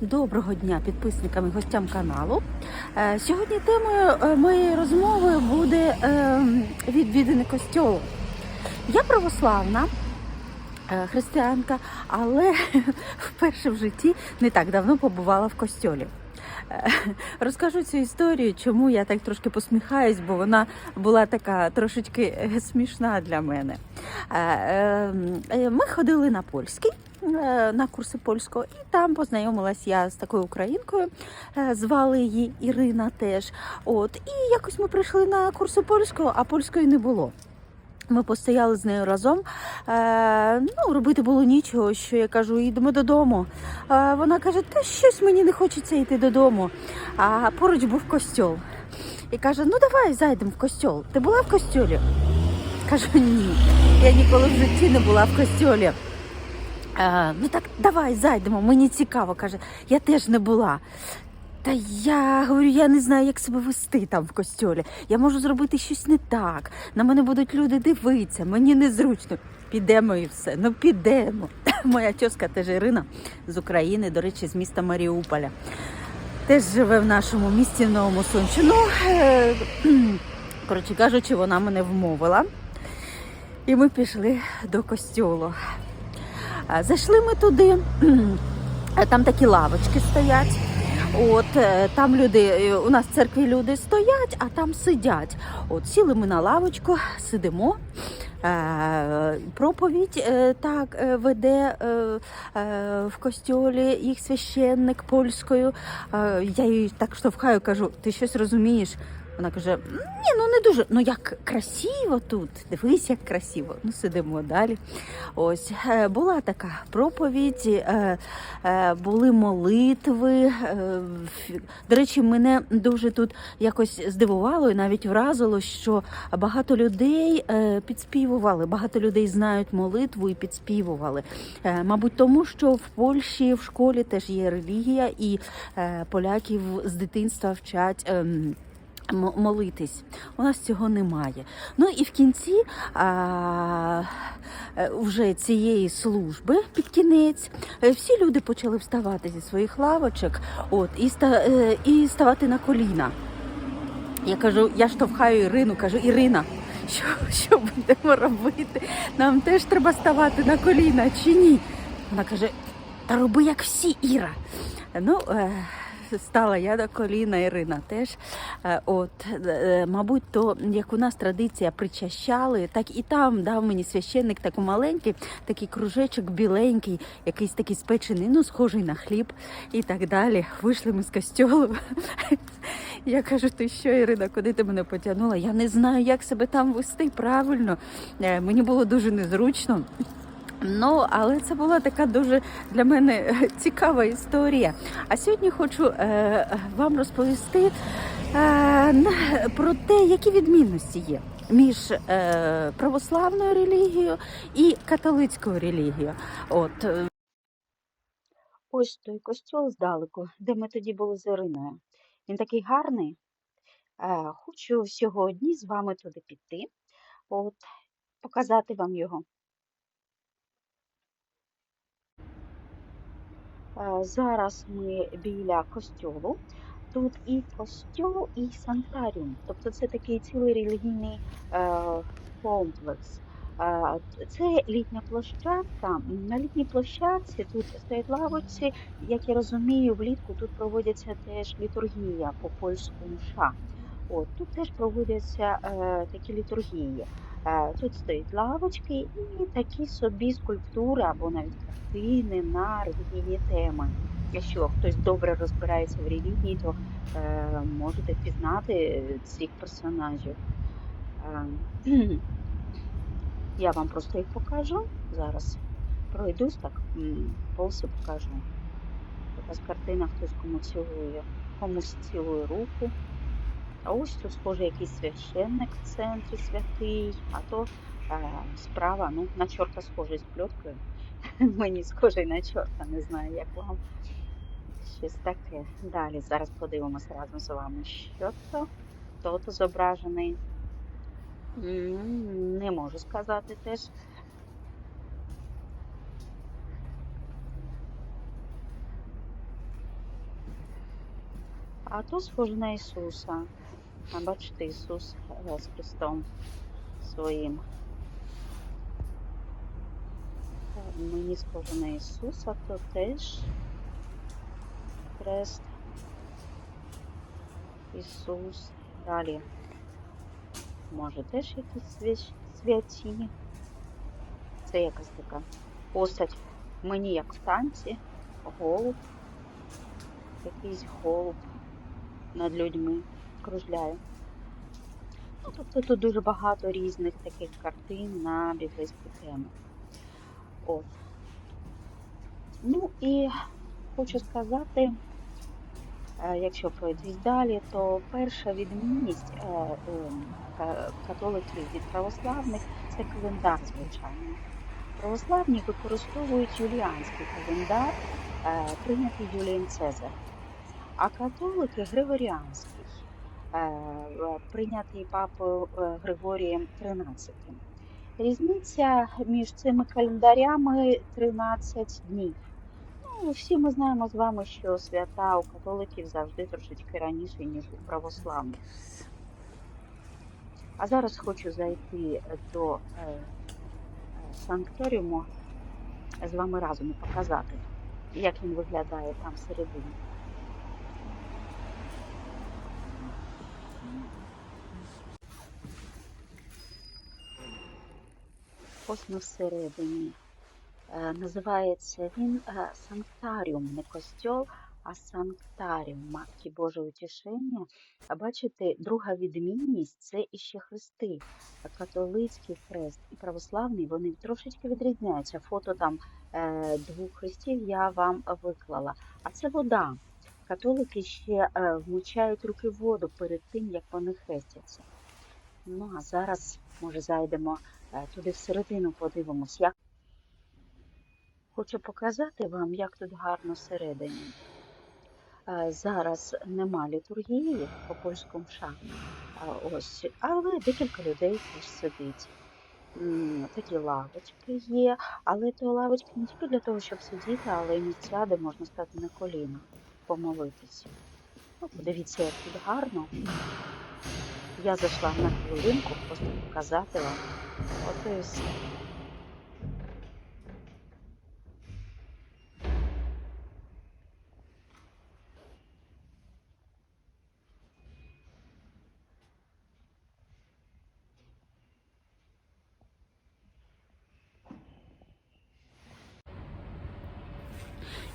Доброго дня підписникам і гостям каналу. Е, Сьогодні темою е, моєї розмови буде е, відвідини костьолу. Я православна християнка, але вперше в житті не так давно побувала в костьолі. Розкажу цю історію, чому я так трошки посміхаюсь, бо вона була така трошечки смішна для мене. Ми ходили на польський. Е, На курси польського, і там познайомилась я з такою українкою, е, звали її Ірина теж. От і якось ми прийшли на курси польського, а польської не було. Ми постояли з нею разом. Е, ну, робити було нічого, що я кажу, йдемо додому. Е, вона каже, та щось мені не хочеться йти додому. А поруч був костьол. І каже: ну давай зайдемо в костьол. Ти була в костьолі? Кажу, ні. Я ніколи в житті не була в костьолі. Е, ну так давай зайдемо, мені цікаво, каже, я теж не була. Та я говорю, я не знаю, як себе вести там в костьолі. Я можу зробити щось не так. На мене будуть люди дивитися, мені незручно. Підемо і все. Ну підемо. Моя тьоска теж Ірина з України, до речі, з міста Маріуполя. Теж живе в нашому місті в Новому Сончі. Ну, е, коротше кажучи, вона мене вмовила. І ми пішли до костьолу. А, Зайшли ми туди, там такі лавочки стоять. От е, там люди, е, у нас в церкві люди стоять, а там сидять. От сіли ми на лавочку, сидимо. Е, Проповідь е, так е, веде е, е, в костьолі їх священник польською. Е, Я їй так штовхаю, кажу, ти щось розумієш? Вона каже: ні, ну не дуже. Ну як красиво тут. Дивись, як красиво. Ну сидимо далі. Ось е, була така проповідь, е, е, були молитви. До речі, мене дуже тут якось здивувало і навіть вразило, що багато людей підспівували, багато людей знають молитву і підспівували. Мабуть, тому що в Польщі в школі теж є релігія, і поляків з дитинства вчать. Молитись. У нас цього немає. Ну і в кінці а, е, вже цієї служби під кінець е, всі люди почали вставати зі своїх лавочок от, і, е, і ставати на коліна. Я кажу, я штовхаю Ірину, кажу, Ірина, що, що будемо робити? Нам теж треба ставати на коліна чи ні? Вона каже, та роби як всі, Іра. Ну, е, стала я на коліна, Ірина теж. Е, От, е, мабуть, то як у нас традиція причащали, так і там дав мені священник такий маленький, такий кружечок біленький, якийсь такий спечений, ну, схожий на хліб і так далі. Вийшли ми з костьолу. Я кажу, ти що, Ірина, куди ти мене потягнула? Я не знаю, як себе там вести правильно. Е, Мені було дуже незручно. Ну, але це була така дуже для мене цікава історія. А сьогодні хочу е, вам розповісти е, про те, які відмінності є між е, православною релігією і католицькою релігією. От е, ось той костьол здалеку, де ми тоді були з Іриною. Він такий гарний. Е, хочу сьогодні з вами туди піти, от показати вам його. Зараз ми біля костьолу. Тут і костьол, і санктаріум. Тобто це такий цілий релігійний е, комплекс. Е, Це літня площадка. На літній площадці тут стоять лавочці. Як я розумію, влітку тут проводяться теж літургія по польську мша. От тут теж проводяться е, такі літургії. Е, Тут стоять лавочки і такі собі скульптури або навіть картини на релігійні теми. Якщо хтось добре розбирається в релігії, то е, можете впізнати цих персонажів. Е, я вам просто їх покажу. Зараз пройдусь так, м, повсю покажу. Якась картина, хтось кому цілує, комусь цілує руку. А ось тут схоже якийсь священник в центрі святий, а то е, справа, ну, на чорта схожий з пльоткою. Мені схожий на чорта, не знаю, як вам. Щось таке. Далі зараз подивимося разом з вами, що то. Хто то зображений. Не можу сказати теж. А то схоже на Ісуса. А бачите, Ісус е, з Христом своїм. Е, Мені схоже на Ісуса, то теж хрест. Ісус. Далі. Може теж якісь святі. Це якась така постать. Мені як в танці. Голуб. Якийсь голуб над людьми кружляє. Ну, тобто тут дуже багато різних таких картин на біблійську тему. От. Ну і хочу сказати, е, якщо пройдись далі, то перша відмінність е, е, ка- католиків від православних це календар, звичайно. Православні використовують юліанський календар, прийнятий Юлієм Цезарем, а католики Григоріанський, прийнятий папою е, Григорієм XIII. Різниця між цими календарями 13 днів. Ну, всі ми знаємо з вами, що свята у католиків завжди трошечки раніше, ніж у православних. А зараз хочу зайти до е, е, санкторіуму з вами разом і показати, як він виглядає там всередині. Ось всередині. Е, Називається він е, санктаріум, не костьол, а санктаріум Матки Божого Утішення. А бачите, друга відмінність це іще хрести. Католицький хрест і православний вони трошечки відрізняються. Фото там е, двох хрестів я вам виклала. А це вода. Католики ще вмочають руки в воду перед тим, як вони хрестяться. Ну а зараз, може, зайдемо туди всередину, подивимось, як. Хочу показати вам, як тут гарно всередині. Е, Зараз нема літургії по польському ша. Але декілька людей теж сидить. Такі лавочки є, але то лавочки не тільки для того, щоб сидіти, але й місця, де можна стати на коліна, помолитися. Ну, подивіться, як тут гарно. Я зайшла на хвилинку, просто показати вам. От і все.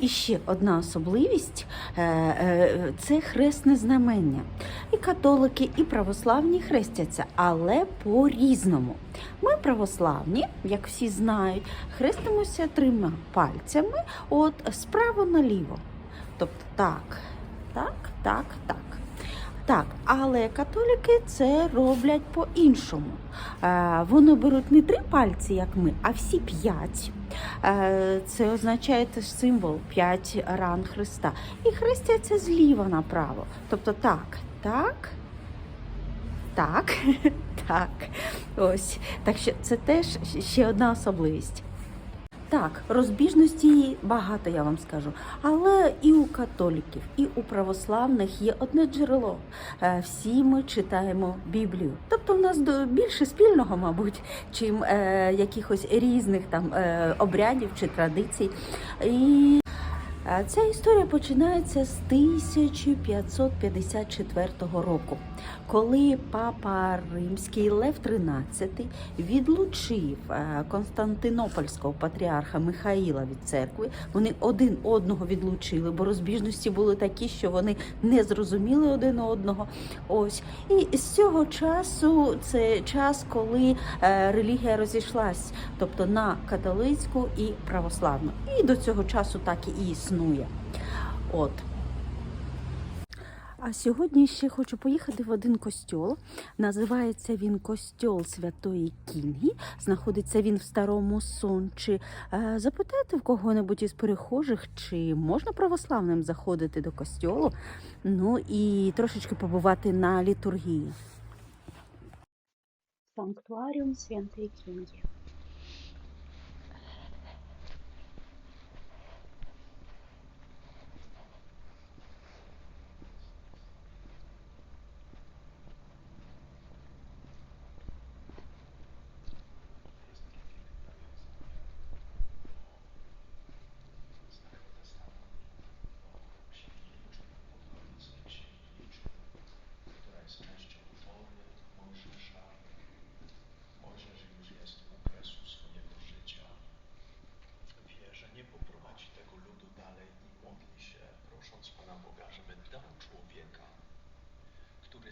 І ще одна особливість е, е, це хресне знамення. І католики, і православні хрестяться, але по-різному. Ми православні, як всі знають, хрестимося трьома пальцями от справа наліво. Тобто так, так, так, так. Так, але католики це роблять по-іншому. Е, Вони беруть не три пальці, як ми, а всі п'ять. Е, Це означає теж символ п'ять ран Христа. І хрестяться зліва направо. Тобто так, так, так, так. Ось. Так що це теж ще одна особливість. Так, розбіжності багато, я вам скажу. Але і у католиків, і у православних є одне джерело. Е, Всі ми читаємо Біблію. Тобто в нас більше спільного, мабуть, чим е, якихось різних там е, обрядів чи традицій. І е, ця історія починається з 1554 року, коли папа римський Лев XIII відлучив е, Константинопольського патріарха Михаїла від церкви. Вони один одного відлучили, бо розбіжності були такі, що вони не зрозуміли один одного. Ось і з цього часу це час, коли е, релігія розійшлась, тобто на католицьку і православну. І до цього часу так і існує. От. А сьогодні ще хочу поїхати в один костьол. Називається він Костьол Святої Кінгі. Знаходиться він в Старому Сончі. Е, Запитайте в кого-небудь із перехожих, чи можна православним заходити до костьолу. Ну і трошечки побувати на літургії. Санктуаріум Святої Кінгі.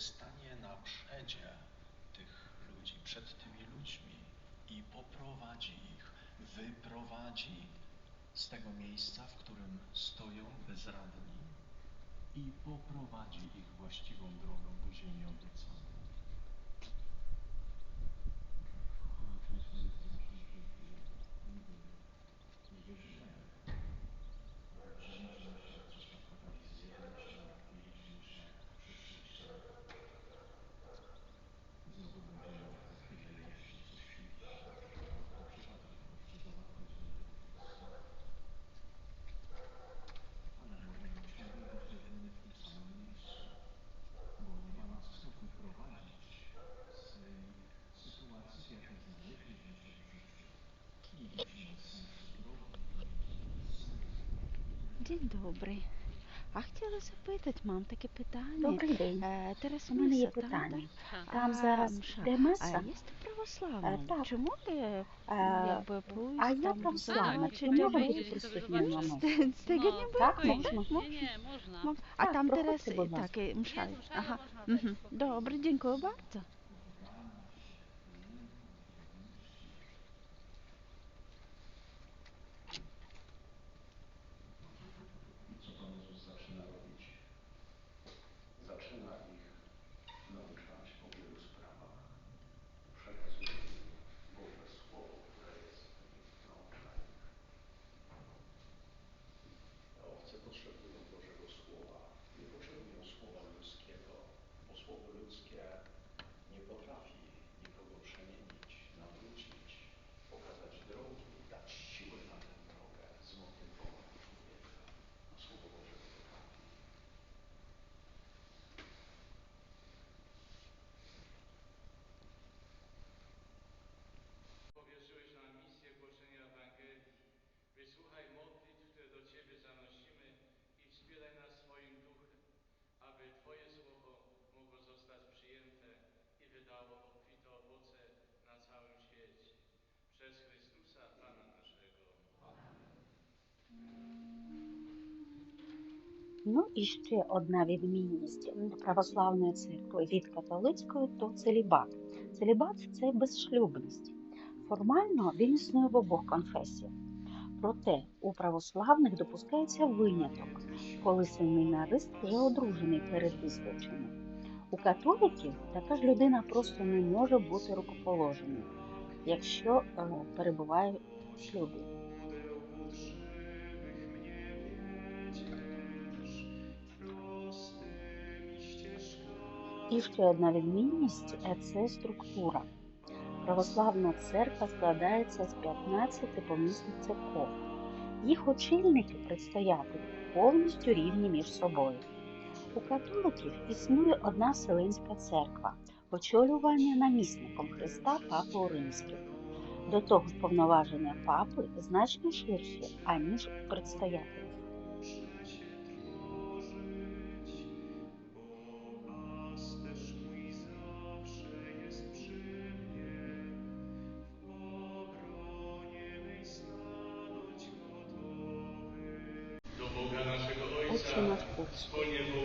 Stanie na przedzie tych ludzi, przed tymi ludźmi i poprowadzi ich, wyprowadzi z tego miejsca, w którym stoją bezradni i poprowadzi ich właściwą drogą do ziemi obiecanej. Dzień dobry. А хотіла запитати, мам, таке питання. Добрий день. Е, Тарас У мене є там, питання. Там зараз де А є ти православна? Е, так. Чи може Е, якби плюс А я там православна, чи можу ти бути з того не Так, можна. Можна? Ні, можна. А там Тереси, так, і Мша. Ага. можна. Добре, дякую bardzo. Ну і ще одна відмінність православної церкви від католицької то целібат. Целібат це безшлюбність. Формально він існує в обох конфесіях. Проте у православних допускається виняток, коли семінарист вже одружений перед висвяченням. У католиків така ж людина просто не може бути рукоположеною, якщо е, перебуває в шлюбі. І ще одна відмінність це структура. Православна церква складається з 15 помісних церков. Їх очільники предстоятелі повністю рівні між собою. У католиків існує одна Вселенська церква, очолювання намісником Христа Папою Римським. До того ж повноваження папи значно ширші, аніж предстоятелів. wspólnie było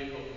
vehicle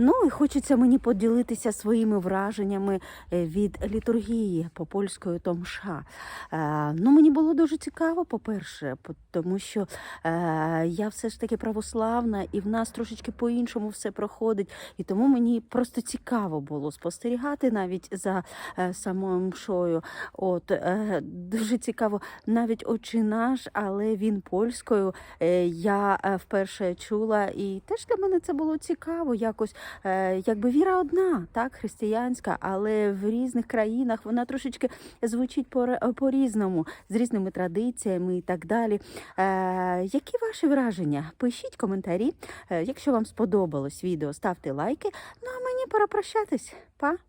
Ну і хочеться мені поділитися своїми враженнями е, від літургії по польською томша. Е, Ну, мені було дуже цікаво, по-перше, тому що е, я все ж таки православна, і в нас трошечки по-іншому все проходить. І тому мені просто цікаво було спостерігати навіть за самою мшою. От дуже цікаво, навіть очі наш, але він польською. Я вперше чула, і теж для мене це було цікаво. Якось якби віра одна, так, християнська, але в різних країнах вона трошечки звучить по- по-різному, з різними традиціями і так далі. Е, які ваші враження? Пишіть коментарі. Е, якщо вам сподобалось відео, ставте лайки. Ну а мені пора прощатись. Па!